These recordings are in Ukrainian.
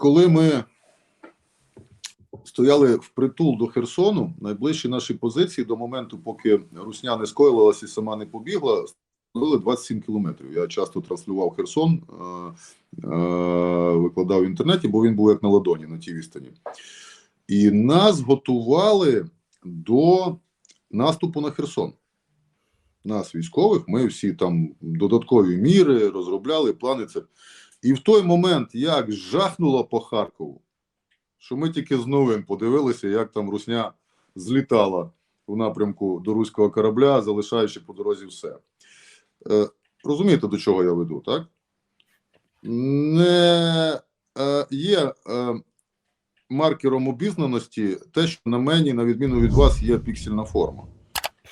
коли ми стояли впритул до Херсону, найближчі наші позиції до моменту, поки Русня не скоїлась і сама не побігла, становили 27 кілометрів. Я часто транслював Херсон, е, е, викладав в інтернеті, бо він був як на ладоні на тій відстані. І нас готували до наступу на Херсон. Нас, військових, ми всі там додаткові міри розробляли, плани це. І в той момент, як жахнуло по Харкову, що ми тільки з новин подивилися, як там Русня злітала в напрямку до руського корабля, залишаючи по дорозі все. Е, розумієте, до чого я веду, так? Не е, є е, маркером обізнаності те, що на мені, на відміну від вас, є піксельна форма.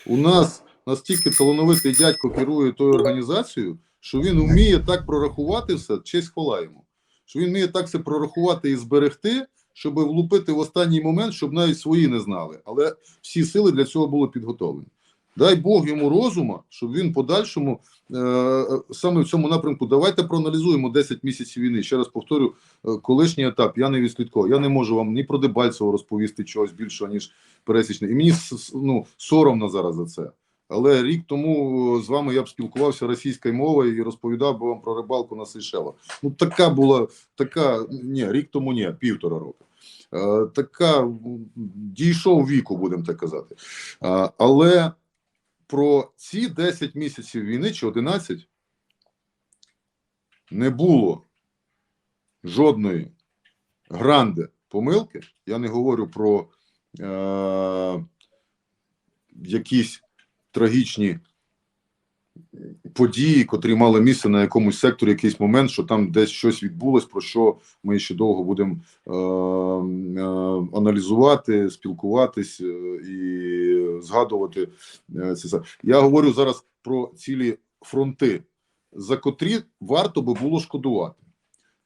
У нас настільки талановитий дядько керує тою організацією, що він вміє так прорахувати все, честь хвала йому. Що він вміє так все прорахувати і зберегти, щоб влупити в останній момент, щоб навіть свої не знали. Але всі сили для цього були підготовлені. Дай Бог йому розума, щоб він подальшому е, саме в цьому напрямку. Давайте проаналізуємо 10 місяців війни. Ще раз повторю, е, колишній етап. Я не відслідковую. Я не можу вам ні про Дебальцево розповісти чогось більшого, ніж пересічне. І мені ну, соромно зараз за це. Але рік тому е, з вами я б спілкувався російською мовою і розповідав би вам про рибалку на Сейшелах. Ну така була така. Ні, рік тому ні, півтора року. Е, така дійшов віку, будемо так казати. Е, але про ці 10 місяців війни чи 11 не було жодної гранди помилки. Я не говорю про е, якісь трагічні події, котрі мали місце на якомусь секторі, якийсь момент, що там десь щось відбулось, про що ми ще довго будемо е, е, аналізувати, спілкуватись е, і згадувати е, це. Я говорю зараз про цілі фронти, за котрі варто би було шкодувати.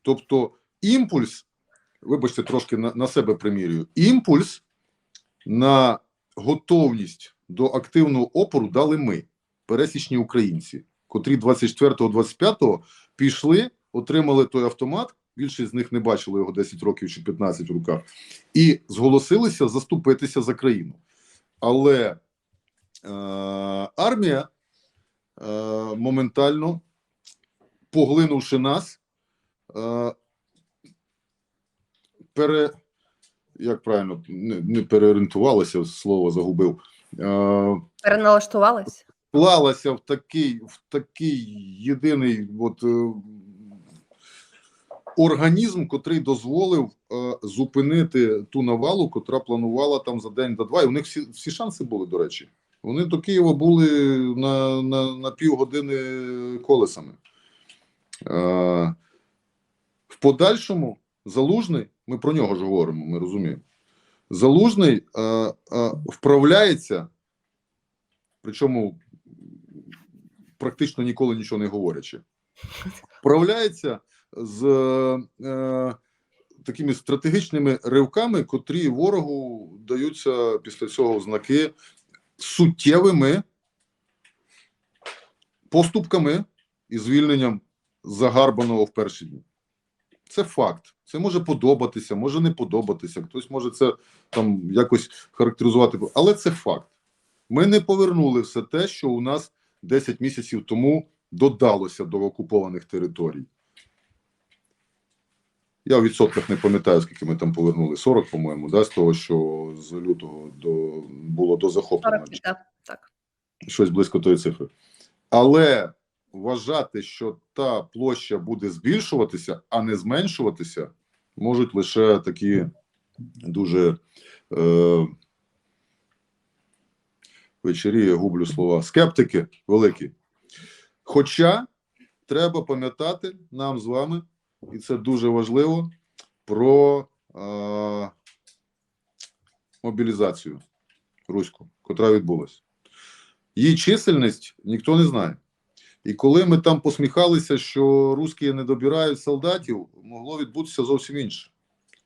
Тобто імпульс, вибачте, трошки на, на себе примірюю, імпульс на готовність до активного опору дали ми, пересічні українці, котрі 24-25 пішли, отримали той автомат. Більшість з них не бачили його 10 років чи 15 в руках, і зголосилися заступитися за країну. Але е, армія е, моментально, поглинувши нас, е, пере, як правильно, не, не переорієнтувалася, слово загубив. Е, вклалася в такий, в такий єдиний от, е, організм, котрий дозволив е, зупинити ту навалу, котра планувала там за день до два. І у них всі, всі шанси були, до речі. Вони до Києва були на, на, на півгодини колесами. Е, в подальшому залужний, ми про нього ж говоримо, ми розуміємо. Залужний е, е, вправляється, причому практично ніколи нічого не говорячи, вправляється з е, такими стратегічними ривками, котрі ворогу даються після цього знаки суттєвими поступками і звільненням загарбаного в перші дні. Це факт. Це може подобатися, може не подобатися. Хтось може це там якось характеризувати, але це факт. Ми не повернули все те, що у нас 10 місяців тому додалося до окупованих територій. Я в відсотках не пам'ятаю, скільки ми там повернули. 40, по-моєму, да, з того, що з лютого до було до захоплення. 40, так, так. Щось близько тої цифри. Але вважати, що та площа буде збільшуватися, а не зменшуватися, можуть лише такі дуже е, вечері, я гублю слова, скептики великі. Хоча треба пам'ятати нам з вами, і це дуже важливо, про е, мобілізацію руську, котра відбулася. Її чисельність ніхто не знає. І коли ми там посміхалися, що русські не добирають солдатів, могло відбутися зовсім інше.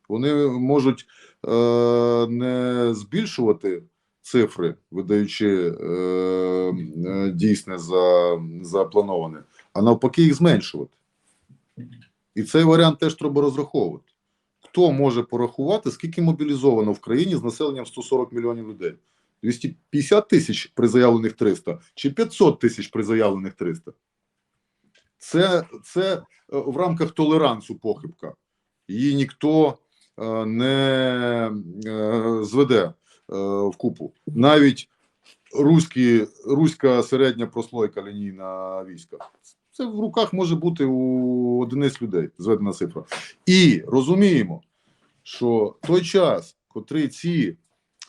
Вони можуть е, не збільшувати цифри, видаючи е, е, дійсне за заплановане, а навпаки, їх зменшувати. І цей варіант теж треба розраховувати. хто може порахувати, скільки мобілізовано в країні з населенням 140 мільйонів людей? 250 тисяч при заявлених 300 чи 500 тисяч при заявлених 300? Це, це е, в рамках толерансу похибка. Її ніхто е, не е, зведе в купу. Навіть руські, руська середня прослойка лінійна війська. Це в руках може бути у одиниць людей, зведена цифра. І розуміємо, що той час, котрий ці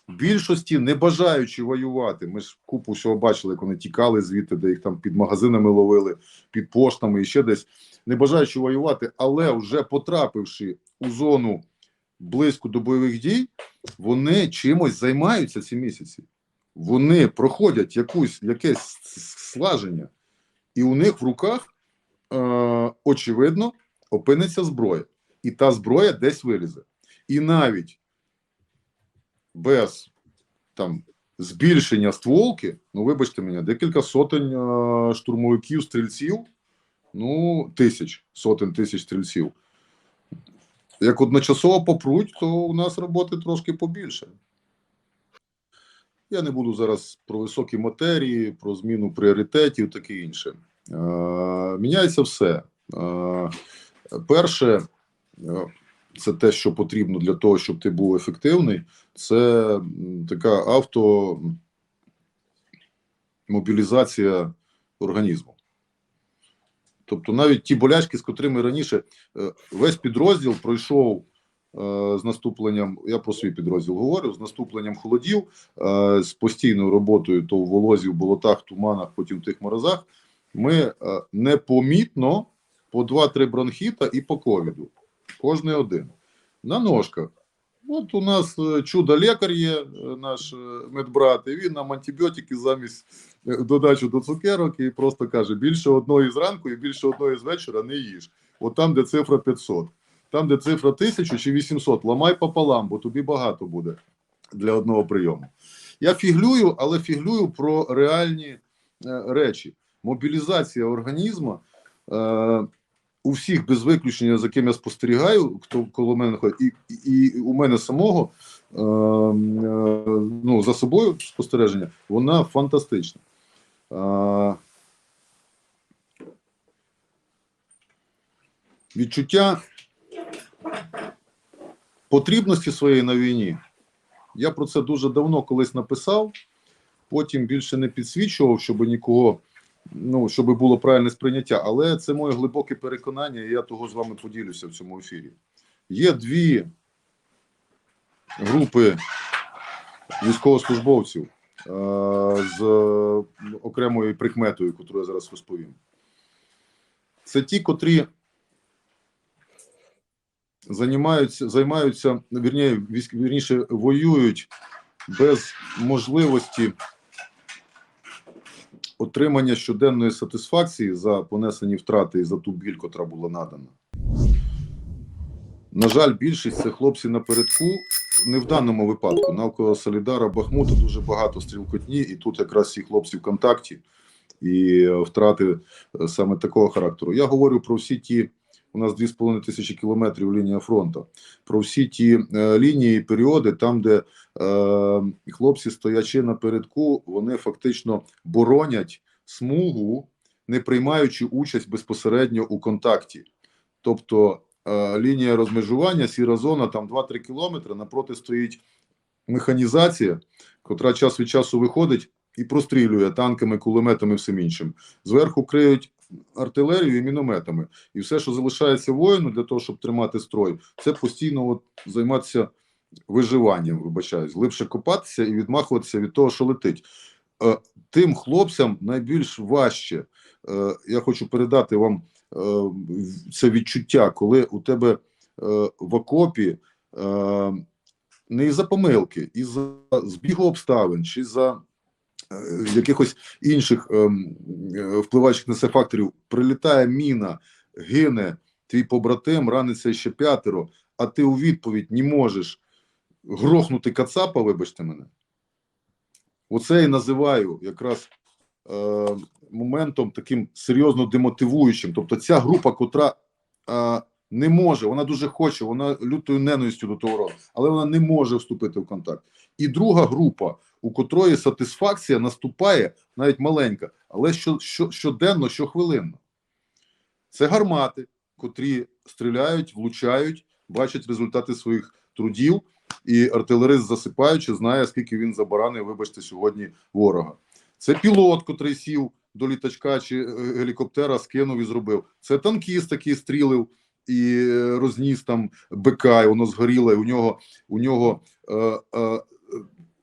більшості не бажаючи воювати, ми ж купу всього бачили, як вони тікали звідти, де їх там під магазинами ловили, під поштами і ще десь, не бажаючи воювати, але вже потрапивши у зону близько до бойових дій, вони чимось займаються ці місяці. Вони проходять якусь якесь слаження, і у них в руках, е, очевидно, опиниться зброя. І та зброя десь вилізе. І навіть без там збільшення стволки, ну вибачте мене, декілька сотень е, штурмовиків, стрільців, ну, тисяч, сотень тисяч стрільців. Як одночасово попруть, то у нас роботи трошки побільше. Я не буду зараз про високі матерії, про зміну пріоритетів, таке інше. Е, міняється все. Е, перше, е, це те, що потрібно для того, щоб ти був ефективний, це така автомобілізація організму. Тобто навіть ті болячки, з котрими раніше е, весь підрозділ пройшов е, з наступленням, я про свій підрозділ говорю, з наступленням холодів, е, з постійною роботою то в волозі, в болотах, туманах, потім в тих морозах, ми непомітно по 2-3 бронхіта і по ковіду. Кожний один. На ножках. От у нас е, чудо-лікар є, е, наш е, медбрат, і він нам антибіотики замість додачу до цукерок і просто каже: більше одної зранку і більше одної з вечора не їж. От там, де цифра 500. Там, де цифра 1000 чи 800, ламай пополам, бо тобі багато буде для одного прийому. Я фіглюю, але фіглюю про реальні речі. Мобілізація організму у всіх без виключення, за ким я спостерігаю, хто коло мене і, і, у мене самого е, е, ну, за собою спостереження, вона фантастична. Е, відчуття потрібності своєї на війні. Я про це дуже давно колись написав, потім більше не підсвічував, щоб нікого, ну, щоб було правильне сприйняття. Але це моє глибоке переконання, і я того з вами поділюся в цьому ефірі. Є дві групи військовослужбовців е, з окремою прикметою, яку я зараз розповім. Це ті, котрі займаються, займаються вірні, вірніше, воюють без можливості отримання щоденної сатисфакції за понесені втрати і за ту біль, котра була надана. На жаль, більшість це хлопці напередку. Не в даному випадку. Навколо Солідара Бахмута дуже багато стрілкотні, і тут якраз всі хлопці в контакті і е, втрати е, саме такого характеру. Я говорю про всі ті, у нас 2,5 тисячі кілометрів лінія фронту, про всі ті е, лінії, періоди, там, де е, хлопці, стоячи напередку, вони фактично боронять смугу, не приймаючи участь безпосередньо у контакті. Тобто е, лінія розмежування, сіра зона, там 2-3 кілометри, напроти стоїть механізація, котра час від часу виходить і прострілює танками, кулеметами, всім іншим. Зверху криють артилерією і мінометами. І все, що залишається воїну для того, щоб тримати строй, це постійно от займатися виживанням, вибачаюсь, глибше копатися і відмахуватися від того, що летить. Е, Тим хлопцям найбільш важче. Е, Я хочу передати вам е, це відчуття, коли у тебе в окопі не із-за помилки, із-за збігу обставин чи за якихось інших ем, е, впливаючих на це факторів прилітає міна, гине твій побратим, раниться ще п'ятеро, а ти у відповідь не можеш грохнути кацапа, вибачте мене. Оце і називаю якраз е, моментом таким серйозно демотивуючим. Тобто ця група, котра е, не може, вона дуже хоче, вона лютою ненавистю до того роду, але вона не може вступити в контакт. І друга група, у котрої сатисфакція наступає навіть маленька, але що, що, щоденно, щохвилинно. Це гармати, котрі стріляють, влучають, бачать результати своїх трудів, і артилерист засипаючи, знає, скільки він забаранив, вибачте, сьогодні ворога. Це пілот, котрий сів до літачка чи е, гелікоптера, скинув і зробив. Це танкіст, який стрілив і е, розніс там БК, і воно згоріло, і у нього, у нього е, е,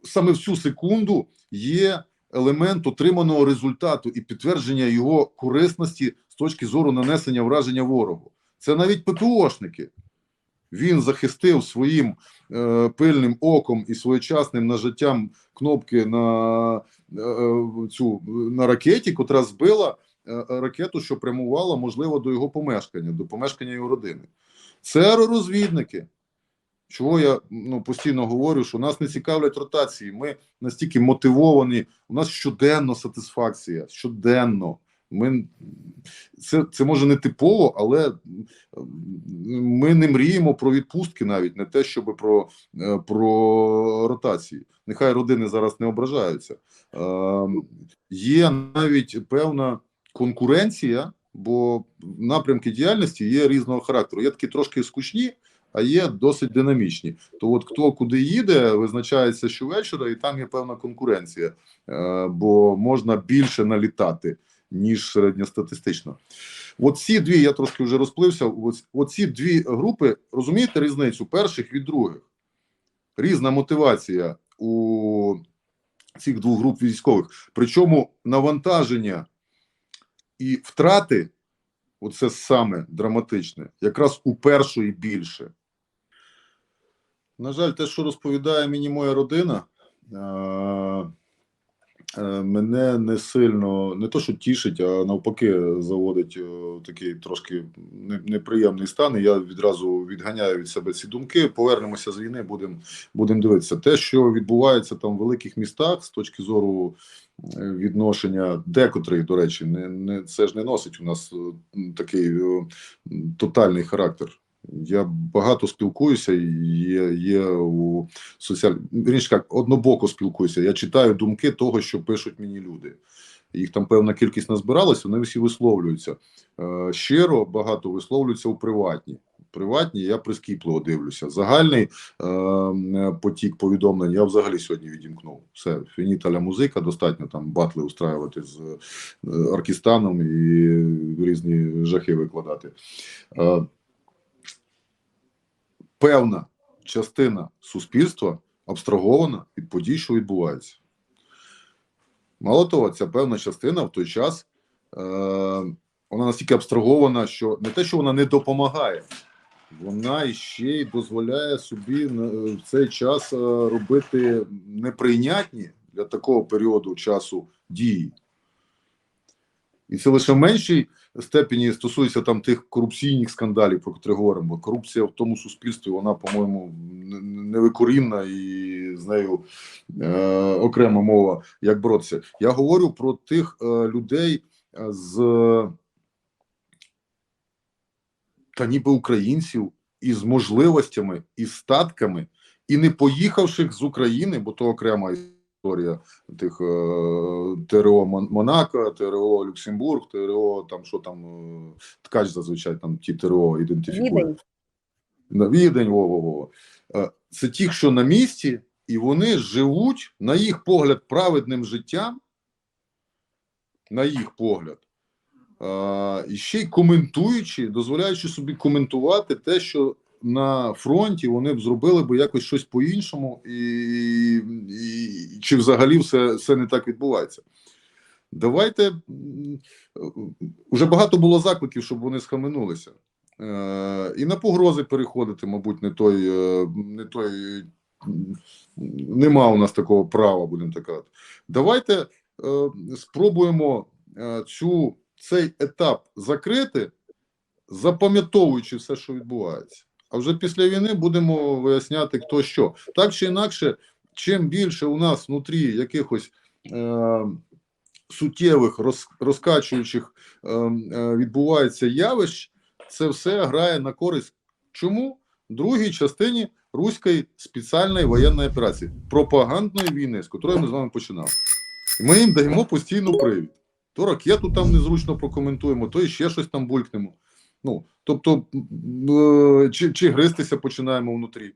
саме в цю секунду є елемент отриманого результату і підтвердження його корисності з точки зору нанесення враження ворогу. Це навіть ППОшники. Він захистив своїм е, пильним оком і своєчасним нажиттям кнопки на е, цю на ракеті, котра збила е, ракету, що прямувала, можливо, до його помешкання, до помешкання його родини. Це аеророзвідники. Чого я ну, постійно говорю, що нас не цікавлять ротації. Ми настільки мотивовані. У нас щоденно сатисфакція, щоденно. Ми це, це може не типово, але ми не мріємо про відпустки навіть не те, щоб про, е, про ротації. Нехай родини зараз не ображаються. Е, є навіть певна конкуренція, бо напрямки діяльності є різного характеру. Є такі трошки скучні, а є досить динамічні. То от хто куди їде, визначається щовечора, і там є певна конкуренція, е, бо можна більше налітати, ніж середньостатистично. От ці дві, я трошки вже розплився. От дві групи, розумієте різницю перших від других? Різна мотивація у цих двох груп військових. Причому навантаження і втрати, оце саме драматичне, якраз у першої більше. На жаль, те, що розповідає мені моя родина, е, мене не сильно не то, що тішить, а навпаки, заводить е, такий трошки неприємний стан. І я відразу відганяю від себе ці думки. Повернемося з війни, будемо будем дивитися. Те, що відбувається там в великих містах з точки зору е, відношення декотрих, до речі, не, не це ж не носить у нас е, такий е, тотальний характер. Я багато спілкуюся, є, є у соціаль... Вірніше, як однобоко спілкуюся. Я читаю думки того, що пишуть мені люди. Їх там певна кількість назбиралась, вони всі висловлюються. Е, щиро багато висловлюються у приватні. Приватні я прискіпливо дивлюся. Загальний е, потік повідомлень я взагалі сьогодні відімкнув. Все, фініталя музика, достатньо там батли устраювати з е, Аркістаном і різні жахи викладати. Е, певна частина суспільства абстрагована від подій, що відбувається. Мало того, ця певна частина в той час е, вона настільки абстрагована, що не те, що вона не допомагає, вона ще й дозволяє собі в цей час е, робити неприйнятні для такого періоду часу дії. І це лише в меншій степені стосується там тих корупційних скандалів, про які говоримо. Корупція в тому суспільстві, вона, по-моєму, не- невикорінна і з нею е, окрема мова, як боротися. Я говорю про тих е, людей е, з та ніби українців із можливостями, і статками, і не поїхавших з України, бо то окрема історія тих е, ТРО Монако, ТРО Люксембург, ТРО там що там е, ткач зазвичай там ті ТРО ідентифікує. Відень. На відень, во, во, во. Е, Це ті, що на місці, і вони живуть, на їх погляд, праведним життям, на їх погляд, і ще й коментуючи, дозволяючи собі коментувати те, що на фронті вони б зробили би якось щось по-іншому, і, і чи взагалі все, все не так відбувається. Давайте м, уже багато було закликів, щоб вони схаменулися. Е, і на погрози переходити, мабуть, не той, е, не той нема у нас такого права, будемо так казати. Давайте е, спробуємо е, цю, цей етап закрити, запам'ятовуючи все, що відбувається. А вже після війни будемо виясняти, хто що. Так чи інакше, чим більше у нас внутрі якихось е, суттєвих роз, розкачуючих е, е, відбувається явищ, це все грає на користь чому? Другій частині руської спеціальної воєнної операції, пропагандної війни, з якої ми з вами починали. І ми їм даємо постійно привід. То ракету там незручно прокоментуємо, то ще щось там булькнемо. Ну, тобто, е, чи, чи гристися починаємо внутрі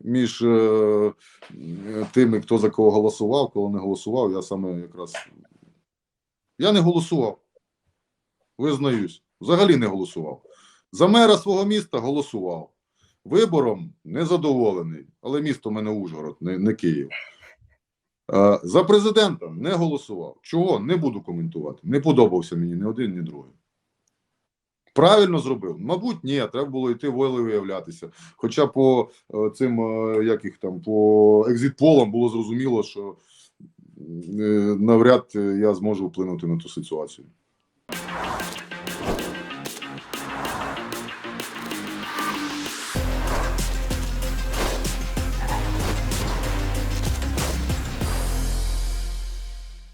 між е, тими, хто за кого голосував, кого не голосував. Я саме якраз я не голосував. Визнаюсь, взагалі не голосував. За мера свого міста голосував. Вибором незадоволений, але місто в мене Ужгород, не, не Київ. Е, За президента не голосував. Чого? Не буду коментувати. Не подобався мені ні один, ні другий. Правильно зробив? Мабуть, ні, треба було йти волею виявлятися. Хоча по е, цим, е, як їх там, по екзитполам було зрозуміло, що е, навряд я зможу вплинути на ту ситуацію.